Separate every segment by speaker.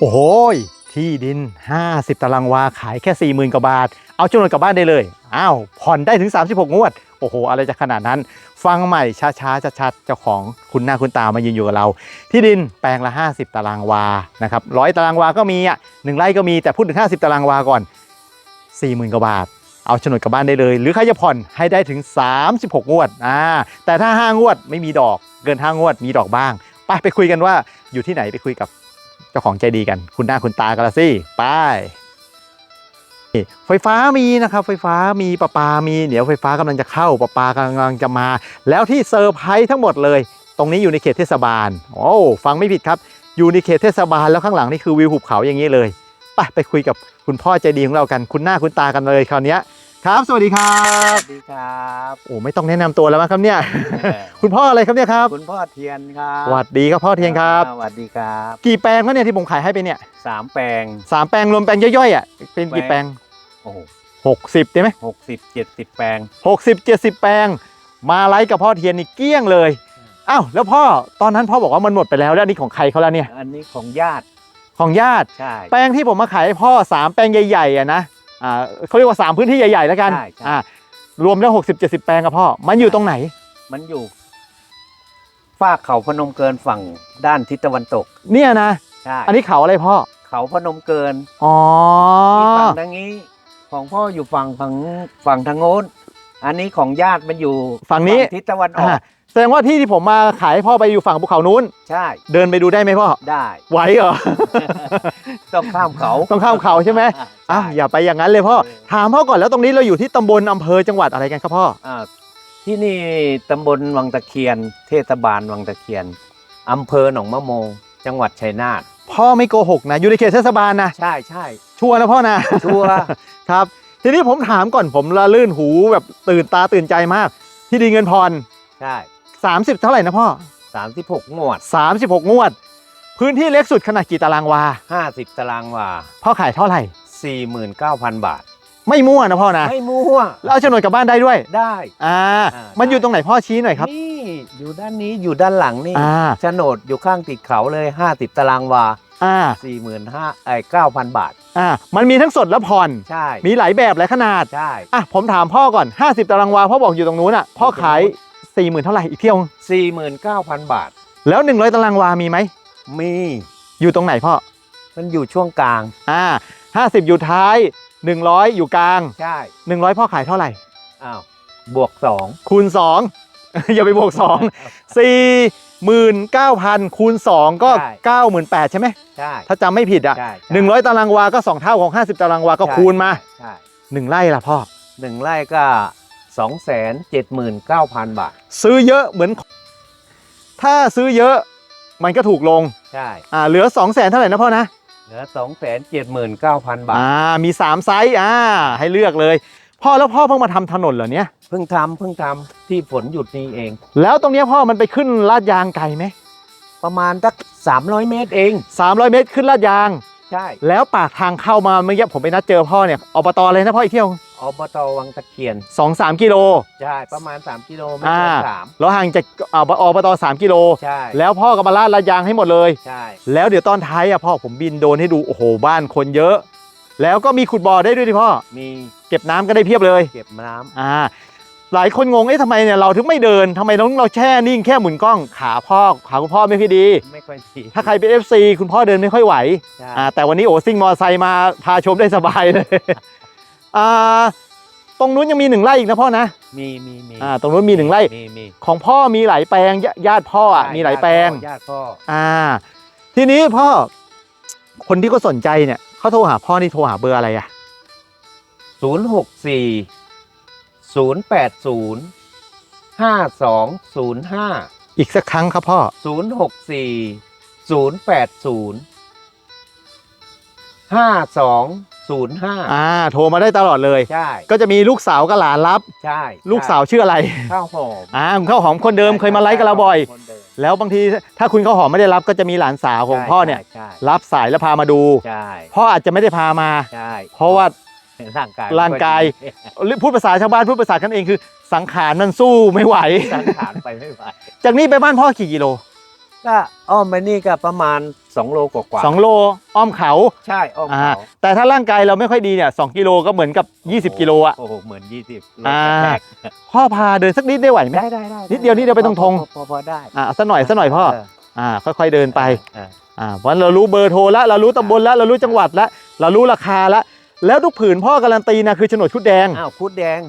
Speaker 1: โอ้โหที่ดิน 50 ตารางวาขายแค่ 40,000กว่าบาท เอาโฉนดกลับบ้านได้เลย อ้าว ผ่อนได้ถึง 36 งวด โอ้โห อะไรจะขนาดนั้น ฟังใหม่ช้าๆชัดๆเจ้าของคุณหน้าคุณตามายืนอยู่กับเรา ที่ดินแปลงละ 50 ตารางวา นะครับร้อยตารางวาก็มีอะหนึ่งไร่ก็มีแต่พูดถึง 50 ตารางวาก่อน 40,000กว่าบาท เอาโฉนดกลับบ้านได้เลย หรือใครจะผ่อนให้ได้ถึง 36 งวด อ่า แต่ถ้า 5 งวดไม่มีดอก เกิน 5 งวดมีดอกบ้าง ไปไปคุยกันว่าอยู่ที่ไหนไปคุยกับ จ้าของใจดีกัน คุณหน้าคุณตากันละสิไปไฟฟ้ามีนะครับ ไฟฟ้ามีประปามีเดี๋ยวไฟฟ้ากำลังจะเข้าประปากำลังจะมา แล้วที่เซอร์ไพรส์ทั้งหมดเลย ตรงนี้อยู่ในเขตเทศบาลโอ้ฟังไม่ผิดครับ อยู่ในเขตเทศบาลแล้วข้างหลังนี่คือวิวหุบเขาอย่างนี้เลย ไปไปคุยกับคุณพ่อใจดีของเรากัน คุณหน้าคุณตากันเลยคราวนี้ ครับ สวัสดีครับ
Speaker 2: สวัสดีครับ
Speaker 1: โอ้ไม่ต้องแนะนำตัวแล้วมั้งครับเนี่ย คุณพ่ออะไรครับเนี่ยครับ
Speaker 2: คุณพ่อเทียนครับ
Speaker 1: สวัสดีครับพ่อเทียนครับ
Speaker 2: สวัสดีครับ
Speaker 1: กี่แปลงแล้วเนี่ยที่ผมขายให้ไปเนี่ย
Speaker 2: สามแปลง
Speaker 1: สามแปลงรวมแปลงย่อยๆอะเป็นกี่แปลง
Speaker 2: โอ้โห
Speaker 1: หกสิบได้ไหม
Speaker 2: หกสิบเจ็ดสิบแปลง
Speaker 1: หกสิบเจ็ดสิบแปลง มาไลฟ์กับพ่อเทียนนี่เกลี้ยงเลยอ้าวแล้วพ่อตอนนั้นพ่อบอกว่ามันหมดไปแล้วแล้วอันนี่ของใครเขาแล้วเนี่ย
Speaker 2: อันนี้ของญาติ
Speaker 1: ของญาติ
Speaker 2: ใช่
Speaker 1: แปลงที่ผมมาขายให้พ่อสามแปลงใหญ่ๆอะนะ อ่าเขาเรียกว่าสามพื้นที่ใหญ่ๆแล้วกัน
Speaker 2: ใช่ใช่
Speaker 1: อ่ารวมแล้วหกสิบเจ็ดสิบแปลงกับพ่อ มันอยู่ตรงไหน
Speaker 2: มันอยู่ฝากเขาพนมเกินฝั่งด้านทิศตะวันตก
Speaker 1: เนี่ยนะ
Speaker 2: ใช่
Speaker 1: อันนี้เขาอะไรพ่อ
Speaker 2: เขาพนมเกิน
Speaker 1: อ๋อ
Speaker 2: ที่ฝั่งทางนี้ ของพ่ออยู่ฝั่งฝั่งฝั่งทางโน้น อันนี้ของญาติมันอยู่
Speaker 1: ฝั่งนี้
Speaker 2: ทิศตะวันออ
Speaker 1: อ่ากแสดงว่าที่ที่ผมมาขายให้พ่อไปอยู่ฝั่งภูเขานู้น
Speaker 2: ใช่
Speaker 1: เดินไปดูได้ไหมพ่อ
Speaker 2: ได้
Speaker 1: ไหวเหรอ
Speaker 2: ต้องข้ามเขา
Speaker 1: ต้องข้ามเขาใช่ไหม อ้าวอย่าไปอย่างนั้นเลยพ่อ
Speaker 2: เออ
Speaker 1: ถามพ่อก่อนแล้วตรงนี้เราอยู่ที่ตำบลอำเภอจังหวัดอะไรกันครับพ่อ
Speaker 2: อ่าที่นี่ตำบลวังตะเคียน เทศบาลวังตะเคียนอำเภอหนองมะโมง จังหวัดชัยนาท
Speaker 1: พ่อไม่โกหกนะอยู่ในเขตเทศบาลนะ
Speaker 2: ใช่ใช่
Speaker 1: ชัวร์นะพ่อนะ
Speaker 2: ชัวร์
Speaker 1: ครับ ทีนี้ผมถามก่อนผมละลื่นหูแบบตื่นตาตื่นใจมาก ที่ดีเงินพร
Speaker 2: ใช่
Speaker 1: 30 เท่าไหร่นะพ่อ
Speaker 2: สามสิบหกงวด
Speaker 1: 36 งวด พื้นที่เล็กสุดขนาดกี่ตารางวา
Speaker 2: ห้าสิบตารางวา
Speaker 1: พ่อขายเท่าไหร่
Speaker 2: สี่หมื่นเก้าพันบาท
Speaker 1: ไม่มั่วนะพ่อนะ
Speaker 2: ไม่มั่ว
Speaker 1: แล้วเอาโฉนดกลับบ้านได้ด้วย
Speaker 2: ได้
Speaker 1: อ่า
Speaker 2: อ่ามั
Speaker 1: มันอยู่ตรงไหนพ่อชี้หน่อยครับ
Speaker 2: นี่อยู่ด้านนี้อยู่ด้านหลังนี่
Speaker 1: อ่า
Speaker 2: โฉนดอยู่ข้างติดเขาเลยห้าสิบตารางวา
Speaker 1: อ่า
Speaker 2: สี่หมื่นห้าไอ้เก้าพันบาท
Speaker 1: อ่ามันมีทั้งสดและผ่อน
Speaker 2: ใช่
Speaker 1: มีหลายแบบหลายขนาด
Speaker 2: ใช่
Speaker 1: อะผมถามพ่อก่อน 50 ตารางวาพ่อบอกอยู่ตรงนู้นอะพ่อขาย4ี่หมื่นเท่าไหร่อีกเที่ยว
Speaker 2: สี่หมื่นเก้าพันบาท
Speaker 1: แล้ว 100 ตารางวามีไหม
Speaker 2: มี
Speaker 1: อยู่ตรงไหนพ่อ
Speaker 2: มันอยู่ช่วงกลาง
Speaker 1: อ่า50 อยู่ท้าย 100 อยู่กลาง
Speaker 2: ใช่
Speaker 1: 100 พ่อขายเท่าไหร่
Speaker 2: อ้าวบวกสอง
Speaker 1: คูณ 2 อย่าไปบวก2 49,000คูณ2ก็98,000ใช่ไหม
Speaker 2: ใช่
Speaker 1: ถ้าจำไม่ผิดอะ
Speaker 2: ใช่ใช่
Speaker 1: 100ตารางวาก็2เท่าของ50ตารางวาก็
Speaker 2: ใช่
Speaker 1: คูณมา
Speaker 2: ใช่
Speaker 1: 1ไร่ละพ่อ
Speaker 2: หนึ่งไร่ก็สองแสนเจ็ดหมื่นเก้าพันบาท
Speaker 1: ซื้อเยอะเหมือน ถ้าซื้อเยอะมันก็ถูกลง
Speaker 2: ใช่
Speaker 1: อ่าเหลือ2 0 0 0 0เท่าไหร่นะพ่อนะ
Speaker 2: เหลือสองแสนเจ็ดหมื่นเก้าพันบาท
Speaker 1: อ่ามี3ไซส์อ่าให้เลือกเลย พ่อแล้วพ่อเพิ่งมาทำถนนเหรอเนี่ย
Speaker 2: เพิ่งทำเพิ่งทำที่ฝนหยุดนี้เอง
Speaker 1: แล้วตรงเนี้ยพ่อมันไปขึ้นลาดยางไกลไหม
Speaker 2: ประมาณสักสามร้อยเมตรเอง
Speaker 1: 300เมตรขึ้นลาดยาง
Speaker 2: ใช่
Speaker 1: แล้วปากทางเข้ามาเมื่อกี้ผมไปนัดเจอพ่อเนี่ยอบตเลยนะพ่ออีกเที่ยว
Speaker 2: อบตวังตะเคียน
Speaker 1: 2 3กิโล
Speaker 2: ใช่ประมาณ 3 กิโลไม่
Speaker 1: อ่า
Speaker 2: เกินสาม
Speaker 1: แล้วห่างจากอ่าอบต3กิโล
Speaker 2: ใช่
Speaker 1: แล้วพ่อก็มาลาดลาดยางให้หมดเลย
Speaker 2: ใช่
Speaker 1: แล้วเดี๋ยวตอนท้ายอะพ่อผมบินโดรนให้ดูโอ้โหบ้านคนเยอะ แล้วก็มีขุดบ่อได้ด้วยดิพ่อ
Speaker 2: มี
Speaker 1: เก็บน้ำก็ได้เพียบเลย
Speaker 2: เก็บน้ำ
Speaker 1: อ่าหลายคนงงเอ๊ะทำไมเนี่ยเราถึงไม่เดินทำไมต้องเราแช่นิ่งแค่หมุนกล้องขาพ่อขาคุณพ่อไม่ค่อยดี
Speaker 2: ไม่ค่อยดี
Speaker 1: ถ้าใครเป็น FC คุณพ่อเดินไม่ค่อยไหว
Speaker 2: ใช่
Speaker 1: อ่าแต่วันนี้โอ้ซิ่งมอไซค์มาพาชมได้สบายเลยอ่าตรงนู้นยังมีหนึ่งไร่อีกนะพ่อนะ
Speaker 2: มีมีมี
Speaker 1: อ่าตรงนู้นมีหนึ่งไร่
Speaker 2: มีมี
Speaker 1: ของพ่อมีหลายแปลงญาญาติพ่ออะ
Speaker 2: ใช่
Speaker 1: มีหลายแปลง
Speaker 2: ญาติพ่อ
Speaker 1: อ่า ทีนี้พ่อ คนที่เขาสนใจเนี่ยเขาโทรหาพ่อนี่โทรหาเบอร์อะไรอะ
Speaker 2: ศูนย์หกสี่ศูนย์แปดศูนย์ห้าสองศูนย์ห้า
Speaker 1: อีกสักครั้งครับพ่อ
Speaker 2: ศูนย์หกสี่ศูนย์แปดศูนย์ห้าสองศูนย์ห้า
Speaker 1: อ่า โทรมาได้ตลอดเลย
Speaker 2: ใช่
Speaker 1: ก็จะมีลูกสาวกับหลานรับ
Speaker 2: ใช่
Speaker 1: ลูกสาวชื่ออะไร
Speaker 2: ข้าวหอม
Speaker 1: อ่าคุณข้าวหอมคนเดิมเคยมาไลฟ์กับเราบ่อย
Speaker 2: คนเดิม
Speaker 1: แล้วบางทีถ้าคุณข้าวหอมไม่ได้รับก็จะมีหลานสาวของพ่อเนี่ย
Speaker 2: ใช่
Speaker 1: รับสายแล้วพามาดู
Speaker 2: ใช่
Speaker 1: พ่ออาจจะไม่ได้พามา
Speaker 2: ใช่
Speaker 1: เพราะว่า
Speaker 2: ร่างกาย
Speaker 1: ร่างกายหรือพูดภาษาชาวบ้านพูดภาษากันเองคือ สังขารมันสู้ไม่ไหว
Speaker 2: สังขารไปไม่ไหว
Speaker 1: จากนี้ไปบ้านพ่อกี่กิโล
Speaker 2: ก็อ้อมไปนี่ก็ประมาณสองโลกว่าๆ
Speaker 1: 2โลอ้อมเขา
Speaker 2: ใช่อ้อม
Speaker 1: อ่า
Speaker 2: เขา
Speaker 1: แต่ถ้าร่างกายเราไม่ค่อยดีเนี่ยสกิโลก็เหมือนกับ 20 กิโลอะ
Speaker 2: โอ้โหเหมือนยี่สิบ
Speaker 1: อ่า พ่อพาเดินสักนิดได้ไหวไหม
Speaker 2: ได้ได้ได้
Speaker 1: นิดเดียวนิดเดียวไปตรงๆ
Speaker 2: พอพอพอได้
Speaker 1: อ่าสักหน่อยสักหน่อยพ่อ
Speaker 2: เอ่า
Speaker 1: ค่อยๆเดินไป
Speaker 2: เออ
Speaker 1: อ่าเพราะเรารู้เบอร์โทรแล้วเรารู้ตำบลแล้วเรารู้จังหวัดแล้วเรารู้ราคาแล้ว แล้วทุกผืนพ่อการันตีนะคือโฉนดชุดแดง
Speaker 2: อ้าวคุดแดง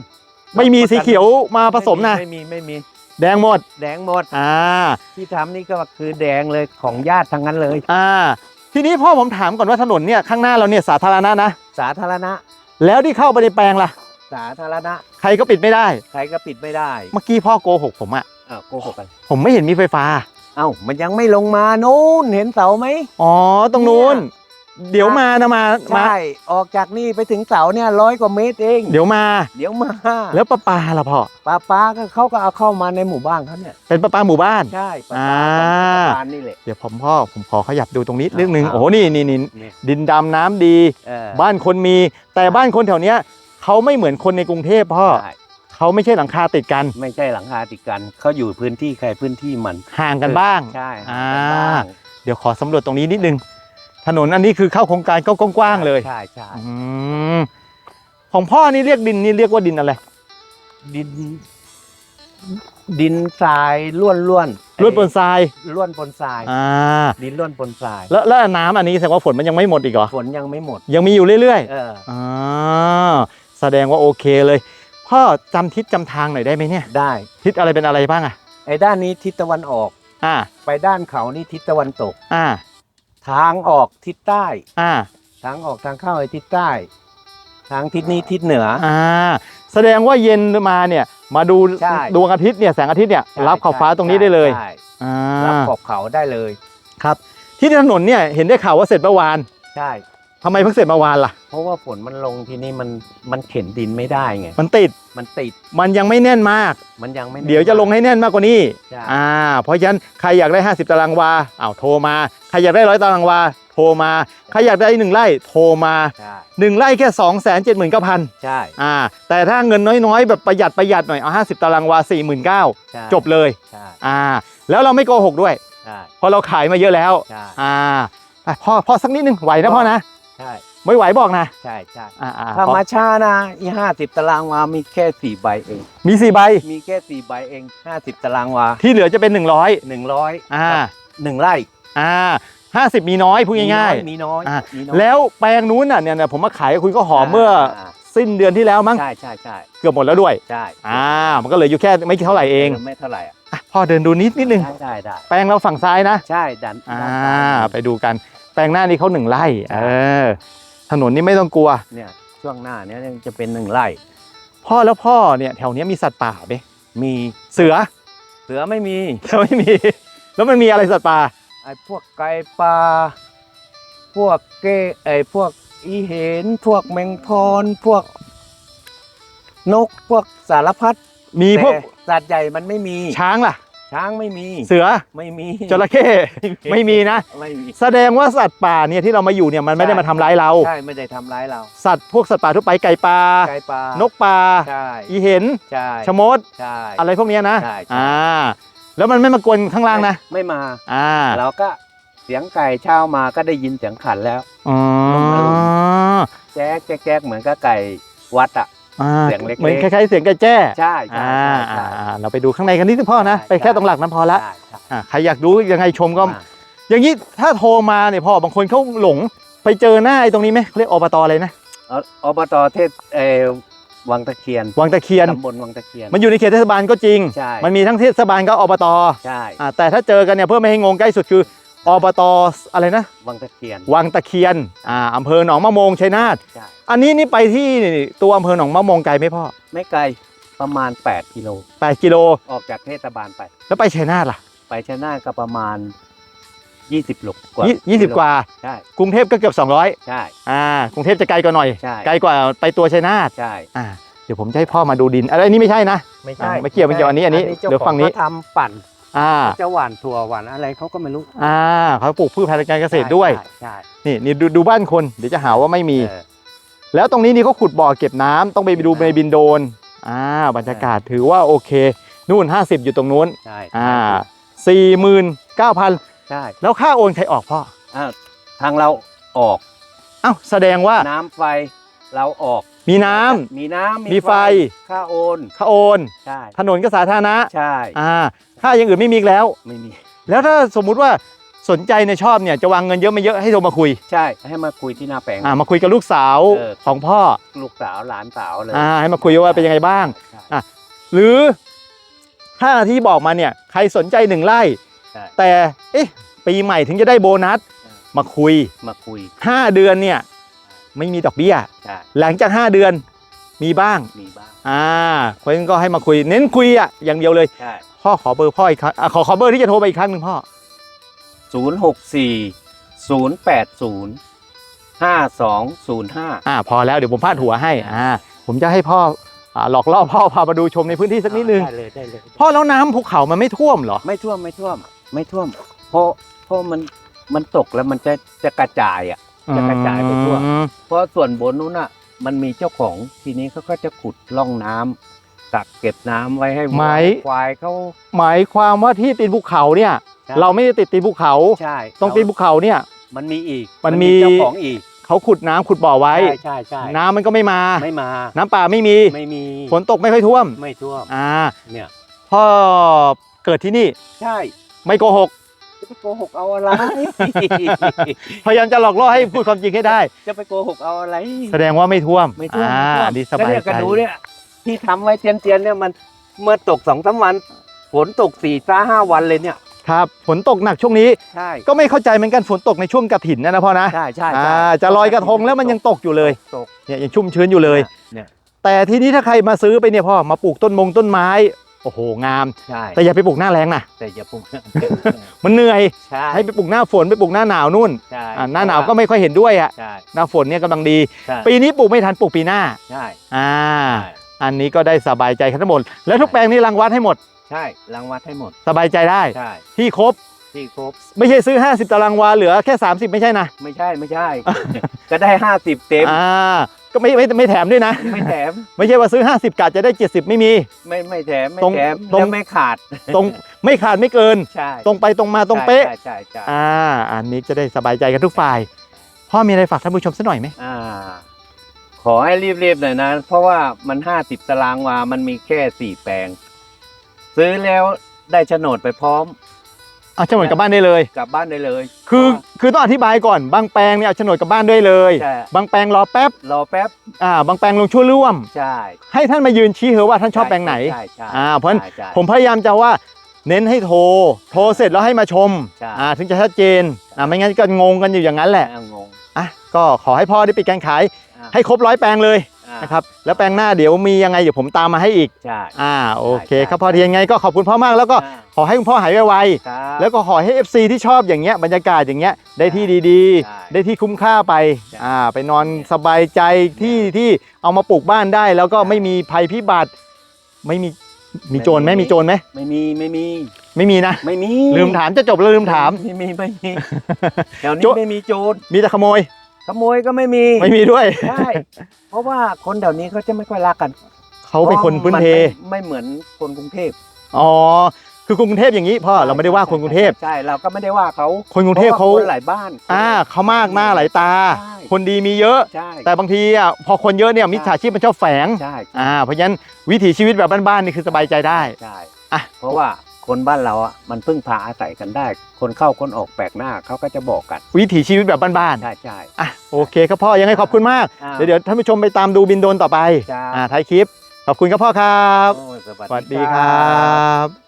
Speaker 1: ไม่มีสีเขียวมาผสมนะ
Speaker 2: ไม่มีไม่มี
Speaker 1: แดงหมด
Speaker 2: แดงหมด
Speaker 1: อ่า
Speaker 2: ที่ทำนี่ก็คือแดงเลยของญาติทั้งนั้นเลย
Speaker 1: อ่า ทีนี้พ่อผมถามก่อนว่าถนนเนี่ยข้างหน้าเราเนี่ยสาธารณะนะ
Speaker 2: สาธารณะ
Speaker 1: แล้วที่เข้าไปในแปลงล่ะ
Speaker 2: สาธารณะ
Speaker 1: ใครก็ปิดไม่ได้
Speaker 2: ใครก็ปิดไม่ได้
Speaker 1: เมื่อกี้พ่อโกหกผมอะ
Speaker 2: อ้าวโกหกกัน
Speaker 1: ผมไม่เห็นมีไฟฟ้า
Speaker 2: เอ้ามันยังไม่ลงมานู้นเห็นเสาไหม
Speaker 1: อ๋อตรงนู้น เดี๋ยวมานะมามา
Speaker 2: ใช่ออกจากนี่ไปถึงเสาเนี่ยร้อยกว่าเมตรเอง
Speaker 1: เดี๋ยวมา
Speaker 2: เดี๋ยวมา
Speaker 1: แล้วป้าปาล่ะพ่อ
Speaker 2: ป้าป้าก็เขาก็เอาเข้ามาในหมู่บ้านเขาเนี่ย
Speaker 1: เป็นป้าปาหมู่บ้าน
Speaker 2: ใช่ป้า
Speaker 1: อ่า
Speaker 2: ป้าป้านี่แหละ
Speaker 1: เดี๋ยวผมพ่อผมขอขยับดูตรงนี้เรื่องหนึ่ง
Speaker 2: อ่า
Speaker 1: โอ้โหนี่นี่นี่
Speaker 2: นี่
Speaker 1: ดินดำน้ำดี
Speaker 2: เออ
Speaker 1: บ้านคนมี แต่บ้านคนแถวเนี้ยเขาไม่เหมือนคนในกรุงเทพพ่อ
Speaker 2: ใช่
Speaker 1: เขาไม่ใช่หลังคาติดกัน
Speaker 2: ไม่ใช่หลังคาติดกันเขาอยู่พื้นที่ใครพื้นที่มัน
Speaker 1: ห่างกันบ้าง
Speaker 2: ใช่
Speaker 1: อ่า
Speaker 2: ห่างกันบ้าง
Speaker 1: เดี๋ยวขอสำรวจตรงนี้นิดนึง ถนนอันนี้คือเข้าโครงการก็กว้างๆเลย
Speaker 2: ใช่ใช่
Speaker 1: อืมของพ่อนี่เรียกดินนี่เรียกว่าดินอะไร
Speaker 2: ดิน ดินทรายล้วนล้วน
Speaker 1: ลวดบนทราย
Speaker 2: ล้วนบนทราย
Speaker 1: อ่า
Speaker 2: ดินล้วนบนทราย
Speaker 1: แล้วแล้วน้ำอันนี้แสดงว่าฝนมันยังไม่หมดอีกเหรอ
Speaker 2: ฝนยังไม่หมด
Speaker 1: ยังมีอยู่เรื่อย
Speaker 2: เออ
Speaker 1: ๆอ่าแสดงว่าโอเคเลย พ่อจำทิศจำทางหน่อยได้ไหมเนี่ย
Speaker 2: ได้
Speaker 1: ทิศอะไรเป็นอะไรบ้างอะ
Speaker 2: ไอ้ด้านนี้ทิศตะวันออก
Speaker 1: อ่า
Speaker 2: ไปด้านเขานี่ทิศตะวันตก
Speaker 1: อ่า
Speaker 2: ทางออกทิศใต้
Speaker 1: อ่า
Speaker 2: ทางออกทางเข้าไอ้ทิศใต้ ทางทิศนี้ทิศเหนือ
Speaker 1: อ่า แสดงว่าเย็นมาเนี่ย มาดู
Speaker 2: ใช่
Speaker 1: ดวงอาทิตย์เนี่ยแสงอาทิตย์เนี่ย
Speaker 2: ใช่
Speaker 1: รับขอบฟ้าตรงนี้ได้เลย
Speaker 2: ใช่
Speaker 1: อ่า
Speaker 2: รับขอบเขาได้เลย
Speaker 1: ครับ ที่ถนนเนี่ยเห็นได้ข่าวว่าเสร็จเมื่อวาน
Speaker 2: ใช่
Speaker 1: ทำไมเพิ่งเสร็จเมื่อวานล่ะ
Speaker 2: เพราะว่าฝนมันลงทีนี้มันมันเข็นดินไม่ได้ไง
Speaker 1: มันติด
Speaker 2: มันติด
Speaker 1: มันยังไม่แน่นมาก
Speaker 2: มันยังไม่
Speaker 1: เดี๋ยวจะลงให้แน่นมากกว่านี้
Speaker 2: ใช่
Speaker 1: อ่า เพราะฉะนั้นใครอยากได้ 50 ตารางวาอ้าวโทรมา ใครอยากได้ร้อยตารางวา โทรมา ใครอยากได้หนึ่งไร่ โทรมา
Speaker 2: ใช่
Speaker 1: หนึ่งไร่แค่2 7 9 0 0 0
Speaker 2: ใช่
Speaker 1: อ่า แต่ถ้าเงินน้อยๆ แบบประหยัดประหยัดหน่อย เอา 50 ตารางวา 49,000
Speaker 2: ใช่
Speaker 1: จบเลย
Speaker 2: ใช่
Speaker 1: อ่า แล้วเราไม่โกหกด้วย
Speaker 2: ใช่
Speaker 1: เพราะเราขายมาเยอะแล้ว
Speaker 2: ใช่
Speaker 1: อ่าอะพ่อพ่อสักนิดนึงไหวนะพ่อนะ
Speaker 2: ใช่
Speaker 1: ไม่ไหวบอกนะ
Speaker 2: ใช่ใช่
Speaker 1: อ่าอ่า
Speaker 2: ถ้า
Speaker 1: พ่อ
Speaker 2: มาช้านะอีห้าสิบตารางวา มีแค่สี่ใบเอง
Speaker 1: มีสี่ใบ
Speaker 2: มีแค่สี่ใบเองห้าสิบตารางวา
Speaker 1: ที่เหลือจะเป็น 100
Speaker 2: หนึ่งร้อย
Speaker 1: อ่า
Speaker 2: หนึ่งไร่
Speaker 1: อ่าห้าสิบมีน้อยพูดง่าย
Speaker 2: มีน้อย
Speaker 1: อะ
Speaker 2: มีน้อย
Speaker 1: ๆ แล้วแปลงนู้นน่ะเนี่ยเนี่ยผมมาขายกับคุณก็หอมเมื่ออาสิ้นเดือนที่แล้วมั้ง
Speaker 2: ใช่ใช่ใช่
Speaker 1: เกือบหมดแล้วด้วย
Speaker 2: ใช่
Speaker 1: อ่ามันก็เหลืออยู่แค่ไม่เท่าไหร่เอง
Speaker 2: ไม่เท่าไหร่อะ
Speaker 1: อะพ่อเดินดูนิดนิดนึง
Speaker 2: ได้ได้ได้
Speaker 1: แปลงเราฝั่งซ้ายนะ
Speaker 2: ใช่ดัน
Speaker 1: อ่า
Speaker 2: ด้านซ้าย
Speaker 1: ไปดูกัน แปลงหน้านี้เขาหนึ่งไร่เออ ถนนนี่ไม่ต้องกลัว
Speaker 2: เนี่ยช่วงหน้าเนี้ยจะเป็นหนึ่งไร่
Speaker 1: พ่อแล้วพ่อเนี่ยแถวเนี้ยมีสัตว์ป่าไหม
Speaker 2: มี
Speaker 1: เสือ
Speaker 2: เสือไม่มี
Speaker 1: เสือไม่มี แล้วมันมีอะไรสัตว์ป่า
Speaker 2: ไอ้พวกไก่ปลาพวกเก้ไอ้พวกอีเห็นพวกแมงพรพวก นกพวกสารพัด
Speaker 1: มีพวก
Speaker 2: แต่สัตว์ใหญ่มันไม่มี
Speaker 1: ช้างล่ะ
Speaker 2: ช้างไม่มี
Speaker 1: เสือ
Speaker 2: ไม่มี
Speaker 1: จระเข้ไม่มีนะ
Speaker 2: ไม่มี
Speaker 1: แสดงว่าสัตว์ป่าเนี่ยที่เรามาอยู่เนี่ยมันไม่ได้มาทำร้ายเรา
Speaker 2: ใช่ ไม่ได้ทำร้ายเรา
Speaker 1: สัตว์พวกสัตว์ป่าทั่วไปไก่ป่า
Speaker 2: ไก่ปลาน
Speaker 1: กป่า
Speaker 2: ใช่
Speaker 1: อีเห็น
Speaker 2: ใช่
Speaker 1: ชะมด
Speaker 2: ใช่
Speaker 1: อะไรพวกเนี้ยนะ
Speaker 2: ใช่ใช่
Speaker 1: อ่าแล้วมันไม่มากวนข้างล่างนะ
Speaker 2: ไม่มา
Speaker 1: อ่า
Speaker 2: เราก็เสียงไก่เช้ามาก็ได้ยินเสียงขันแล้ว
Speaker 1: อ๋อ
Speaker 2: แจ๊กแจ๊กแจ๊กเหมือนกับไก่วัดอะ
Speaker 1: อ่า
Speaker 2: เสียงเล็กๆ
Speaker 1: เหมือนคล้ายๆเสียงไก่แจ้
Speaker 2: ใช่ใช่
Speaker 1: อ่า
Speaker 2: ใช่
Speaker 1: อ่า
Speaker 2: ใช่
Speaker 1: อ่าเราไปดูข้างในกันนิดนึงพ่อนะ
Speaker 2: ใช่
Speaker 1: ไปแค่ตรงหลักนั้นพอละ
Speaker 2: ใช่ใช่
Speaker 1: อ่าใครอยากดูยังไงชมก็
Speaker 2: มา
Speaker 1: อย่างนี้ถ้าโทรมาเนี่ยพ่อบางคนเขาหลงไปเจอหน้าไอ้ตรงนี้ไหมเขาเรียกอบตอะไรนะ
Speaker 2: เอาอบตเทศเออวังตะเคียน
Speaker 1: วังตะเคียน
Speaker 2: ตำบลวังตะเคียน
Speaker 1: มันอยู่ในเขตเทศบาลก็จริง
Speaker 2: ใช่
Speaker 1: มันมีทั้งเทศบาลกับอบต
Speaker 2: ใช่
Speaker 1: อ่าแต่ถ้าเจอกันเนี่ยเพื่อไม่ให้งงใกล้สุดคืออบตอะไรนะ
Speaker 2: วังตะเคียน
Speaker 1: วังตะเคียนอ่าอำเภอหนองมะโมงชัยนาท
Speaker 2: ใช่
Speaker 1: อันนี้นี่ไปที่ตัวอำเภอหนองมะโมงไกลไหมพ่อ
Speaker 2: ไม่ไกลประมาณ 8กิโล
Speaker 1: 8กิโล
Speaker 2: ออกจากเทศบาลไป
Speaker 1: แล้วไปชัยนาทล่ะ
Speaker 2: ไปชยนะก็ประมาณ 20โลกว่า
Speaker 1: ยี่ยี่สิบกว่า
Speaker 2: ใช่
Speaker 1: กรุงเทพก็เกือบ 200
Speaker 2: ใช่
Speaker 1: อ่ากรุงเทพจะไกลกว่าหน่อย
Speaker 2: ใช่
Speaker 1: ไกลกว่าไปตัวชัยนาท
Speaker 2: ใช่
Speaker 1: อ่าเดี๋ยวผมจะให้พ่อมาดูดินอะไรอันนี้ไม่ใช่นะ
Speaker 2: ไม่ใช่
Speaker 1: อ่าไม่เกี่ยวไม่เกี่ยวอันนี้อันนี้
Speaker 2: เจ้า
Speaker 1: เดี๋ยว
Speaker 2: ข
Speaker 1: ฝั่
Speaker 2: อง
Speaker 1: งนี้
Speaker 2: เขาทำปั่น
Speaker 1: อ่า
Speaker 2: จะหว่านถั่วหว่านอะไรเขาก็ไม่รู้
Speaker 1: อ่าเขาปลูกพืชพันธุ์การเกษตรด้วย
Speaker 2: ใช่ใช่
Speaker 1: นี่นี่ดูดูบ้านคนเดี๋ยวจะหาว่าไม่มี
Speaker 2: เออ
Speaker 1: แล้วตรงนี้นี่เขาขุดบ่อเก็บน้ำต้องไปดู
Speaker 2: เก็บน้ำ
Speaker 1: ในบินโดนอ่าบรรยากาศถือว่าโอเค นู่น 50 อยู่ตรงนู้น
Speaker 2: ใช่
Speaker 1: อ่าสี่หมื่นเก้าพัน
Speaker 2: ใช่
Speaker 1: แล้วค่าโอนใครออกพ่อ
Speaker 2: อ่าทางเราออก
Speaker 1: เอ้าแสดงว่า
Speaker 2: น้ำไฟเราออก
Speaker 1: มีน้ำ
Speaker 2: มีน้ำ
Speaker 1: มีไฟ
Speaker 2: ค่าโอน
Speaker 1: ข้าโอน
Speaker 2: ใช่
Speaker 1: ถนนก็สาธารณะ
Speaker 2: ใช่
Speaker 1: อ่าค่าอย่างอื่นไม่มีอีกแล้ว
Speaker 2: ไม่มี
Speaker 1: แล้วถ้าสมมุติว่า สนใจในยชอบเนี่ยจะวางเงินเยอะไม่เยอะให้โทรมาคุย
Speaker 2: ใช่ให้มาคุยที่หน้าแปลง
Speaker 1: อ่ามาคุยกับลูกสาว
Speaker 2: เออ
Speaker 1: ของพ่อ
Speaker 2: ลูกสาวหลานสาวเลย
Speaker 1: อ่าให้มาคุยว่าเป็นยังไงบ้าง
Speaker 2: ใช่
Speaker 1: อะหรือถ้าที่บอกมาเนี่ยใครสนใจหนึ่งไร่
Speaker 2: ใช่
Speaker 1: แต่เอ๊ะปีใหม่ถึงจะได้โบนัสมาคุย
Speaker 2: มาคุย
Speaker 1: 5 เดือนเนี่ยไม่มีดอกเบี้ย
Speaker 2: ใช่
Speaker 1: หลังจาก 5 เดือนมีบ้าง
Speaker 2: มีบ้าง
Speaker 1: อ่าเพราะฉะนั้นก็ให้มาคุย เน้นคุยอะอย่างเดียวเลย
Speaker 2: ใช่
Speaker 1: พ่อขอเบอร์พ่ออีกครั้งอะขอขอเบอร์ที่จะโทรไปอีกครั้งหนึ่งพ่อ
Speaker 2: ศูนย์หกสี่ศูนย์แปดศูนย์ห้าสองศูนย์ห้า
Speaker 1: อ่าพอแล้วเดี๋ยวผมพาดหัวให้อ่าผมจะให้พ่ออ่าหลอกล่อพ่อพามาดูชมในพื้นที่สักนิดนึง
Speaker 2: ได้เลยได้เลย
Speaker 1: พ่อแล้วน้ำภูเขามันไม่ท่วมเหรอ
Speaker 2: ไม่ท่วมไม่ท่วม ไม่ท่วม เพราะเพราะมันมันตกแล้วมันจะจะกระจายอะ จะกระจายไปทั่ว
Speaker 1: อืม
Speaker 2: เพราะส่วนบนนู้นอะ มันมีเจ้าของทีนี้เขาก็จะขุดร่องน้ำตักเก็บน้ำไว้ให้วัวควายเขา
Speaker 1: หมายความว่าที่ตีนภูเขาเนี่ย
Speaker 2: ใช่
Speaker 1: เราไม่ได้ติดตีนภูเขา
Speaker 2: ใช่
Speaker 1: ตรงตีนภูเขาเนี่ย
Speaker 2: มันมีอีก
Speaker 1: มันมี
Speaker 2: เจ้าของอีก
Speaker 1: เขาขุดน้ำขุดบ่อไว้
Speaker 2: ใช่ใช่ใช่
Speaker 1: น้ำมันก็ไม่มา
Speaker 2: ไม่มา
Speaker 1: น้ำป่าไม่มี
Speaker 2: ไม่มี
Speaker 1: ฝนตกไม่ค่อยท่วม
Speaker 2: ไม่ท่วม
Speaker 1: อ่า
Speaker 2: เนี่ย
Speaker 1: พ่อเกิดที่นี่
Speaker 2: ใช่
Speaker 1: ไม่โกหก
Speaker 2: จะไปโกหกเอาอะไร
Speaker 1: พยายามจะหลอกล่อให้พูดความจริงให้ได้
Speaker 2: จะไปโกหกเอาอะไร
Speaker 1: แสดงว่าไม่ท่วม
Speaker 2: ไม่ท่วม
Speaker 1: อ่า
Speaker 2: ไม่ท่วม
Speaker 1: อันนี้สบาย
Speaker 2: ก็เนี่ย
Speaker 1: ใจ
Speaker 2: ก็ดูเนี่ยที่ทำไว้เตียนๆเนี่ยมันเมื่อตกสองสามวัน ฝนตกสี่ซ้าห้าวันเลยเนี่ย
Speaker 1: ครับฝนตกหนักช่วงนี้
Speaker 2: ใช่
Speaker 1: ก็ไม่เข้าใจเหมือนกันฝนตกในช่วงกระถินนะนะพ่อนะ
Speaker 2: ใช่ใช่
Speaker 1: อ่า
Speaker 2: ใช่
Speaker 1: จะลอยกระทงแล้วมันยังตกอยู่เลย
Speaker 2: ตก
Speaker 1: เนี่ยยังชุ่มชื้นอยู่เลย
Speaker 2: เนี่ย
Speaker 1: แต่ทีนี้ถ้าใครมาซื้อไปเนี่ยพ่อมาปลูกต้นมงต้นไม้ โอ้โหงาม
Speaker 2: ใช่
Speaker 1: แต่อย่าไปปลูกหน้าแรงนะ
Speaker 2: แต่อย่าปลุก
Speaker 1: มันเหนื่อย
Speaker 2: ใช่
Speaker 1: ให้ไปปลูกหน้าฝนไปปลูกหน้าหนาวนู่น
Speaker 2: ใช่
Speaker 1: อ่าหน้าหนาวก็ไม่ค่อยเห็นด้วยอะ
Speaker 2: ใช่
Speaker 1: หน้าฝนเนี่ยกำลังดี
Speaker 2: ใช่
Speaker 1: ปีนี้ปลูกไม่ทันปลูกปีหน้า
Speaker 2: ใช่
Speaker 1: อ่า
Speaker 2: ใช่
Speaker 1: อันนี้ก็ได้สบายใจกันทั้งหมดแล้วทุกแปลงนี่รังวัดให้หมด
Speaker 2: ใช่รังวัดให้หมด
Speaker 1: สบายใจได้
Speaker 2: ใช่
Speaker 1: ที่ครบ
Speaker 2: ที่ครบ
Speaker 1: ไม่ใช่ซื้อ 50 ตารางวาเหลือแค่ 30 ไม่ใช่นะ
Speaker 2: ไม่ใช่ไม่ใช่ ก็ได้ห้าสิบเต็ม
Speaker 1: อ่า ก็ไม่ไม่ไม่แถมด้วยนะ
Speaker 2: ไม่แถม
Speaker 1: ไม่ใช่ว่าซื้อ 50กะจะได้ 70 ไม่มี
Speaker 2: ไม่ไม่แถมไม่
Speaker 1: ตรง
Speaker 2: แถม
Speaker 1: ตรง
Speaker 2: แล้วไม่ขาด
Speaker 1: ตรงไม่ขาดไม่เกิน
Speaker 2: ใช่
Speaker 1: ตรงไปตรงมาตรงเป๊ะ
Speaker 2: ใช่ใช่ใช่
Speaker 1: อ่า อันนี้จะได้สบายใจกันทุกฝ่าย พ่อมีอะไรฝากท่านผู้ชมสักหน่อยไหม
Speaker 2: อ่า ขอให้รีบๆหน่อยนะ เพราะว่ามันห้าสิบตารางวา มันมีแค่สี่แปลง ซื้อแล้วได้โฉนดไปพร้อม
Speaker 1: เอาโฉนดกลับบ้านได้เลย
Speaker 2: กลับบ้านได้เลย
Speaker 1: คือ
Speaker 2: เพราะว่า
Speaker 1: คือต้องอธิบายก่อนบางแปลงเนี่ยเอาโฉนดกลับบ้านด้วยเลย
Speaker 2: ใช่
Speaker 1: บางแปลงรอแป๊บ
Speaker 2: รอแป๊บ
Speaker 1: อ่าบางแปลงลงชั่วร่วม
Speaker 2: ใช่
Speaker 1: ให้ท่านมายืนชี้เหอะว่าท่านชอบแปลงไหน
Speaker 2: ใช่ใช่
Speaker 1: อ่าเพราะฉะนั้น
Speaker 2: ใช่ใช่
Speaker 1: ผมพยายามจะว่าเน้นให้โทร โทรเสร็จแล้วให้มาชม
Speaker 2: ใช่
Speaker 1: อ่าถึงจะชัดเจนอ่าไม่งั้นก็งงกันอยู่อย่างนั้นแหละ
Speaker 2: อ่างง
Speaker 1: อะก็ขอให้พ่อได้ปิดการขาย
Speaker 2: อ่า
Speaker 1: ให้ครบร้อยแปลงเลย
Speaker 2: อ่า
Speaker 1: นะครับแล้วแปลงหน้าเดี๋ยวมียังไงเดี๋ยวผมตามมาให้อีก
Speaker 2: ใช่
Speaker 1: อ่าโอเค
Speaker 2: ใช่
Speaker 1: ครับพ่อเทียนไงก็ขอบคุณพ่อมากแล้วก็
Speaker 2: อ่า
Speaker 1: ขอให้คุณพ่อหายไวๆ
Speaker 2: ครับ
Speaker 1: แล้วก็ขอให้ FC ที่ชอบอย่างเงี้ยบรรยากาศอย่างเงี้ยได้ที่ดี
Speaker 2: ใช่
Speaker 1: ๆ ได้ที่คุ้มค่าไป
Speaker 2: ใช่
Speaker 1: อ่าไปนอนสบายใจที่ที่เอามาปลูกบ้านได้ แล้วก็
Speaker 2: ใช่
Speaker 1: ไม่มีภัยพิบัติไม่มีมีโจรไหม
Speaker 2: ไม่มี
Speaker 1: มีโจรไหม
Speaker 2: ไม่มีไม่มี
Speaker 1: ไม่มีนะ
Speaker 2: ไม่มี
Speaker 1: ลืมถามจะจบแล้วลืมถาม
Speaker 2: ไม่มีไม่มีแถว
Speaker 1: โจ
Speaker 2: นี้ไม่มีโจร
Speaker 1: มีแต่ขโมย
Speaker 2: ขโมยก็ไม่มี
Speaker 1: ไม่มีด้วย
Speaker 2: ใช่เพราะว่าคนแถวนี้เขาจะไม่ค่อยรักกัน
Speaker 1: เขาเป็นคนพื้นเพ
Speaker 2: พราะมัไม่ไม่เหมือนคนกรุงเทพ
Speaker 1: อ๋อคือคนกรุงเทพอย่างนี้พ่อเราไม่ได้ว่าคนกรุงเทพ
Speaker 2: ใช่เราก็ไม่ได้ว่าเขา
Speaker 1: คนกรุงเทพเขา
Speaker 2: พระว่คนหลายบ้าน
Speaker 1: อ่าเขามากหน้าหลายตา
Speaker 2: ใช่
Speaker 1: คนดีมีเยอะ
Speaker 2: ใช่
Speaker 1: แต่บางทีอะพอคนเยอะเนี่ยมิจฉาชีพมันชอบแฝง
Speaker 2: ใช่
Speaker 1: อ่าเพราะฉะนั้นวิถีชีวิตแบบบ้านๆนี่คือสบายใจได้
Speaker 2: ใช่
Speaker 1: อะ
Speaker 2: เพราะว่า คนบ้านเราอะมันพึ่งพาอาศัยกันได้ คนเข้าคนออกแปลกหน้าเขาก็จะบอกกัน
Speaker 1: วิถีชีวิตแบบบ้าน
Speaker 2: ใช่ใช่
Speaker 1: ๆอะโอเคครับพ่อยังไงขอบคุณมาก
Speaker 2: อ่า
Speaker 1: เดี๋ยวเดี๋ยวท่านผู้ชมไปตามดูบินโดรนต่อไป
Speaker 2: จ้า
Speaker 1: อ่าท้ายคลิป ขอบคุณครับพ่อครับ
Speaker 2: โอ้ย
Speaker 1: สวัสดีครับ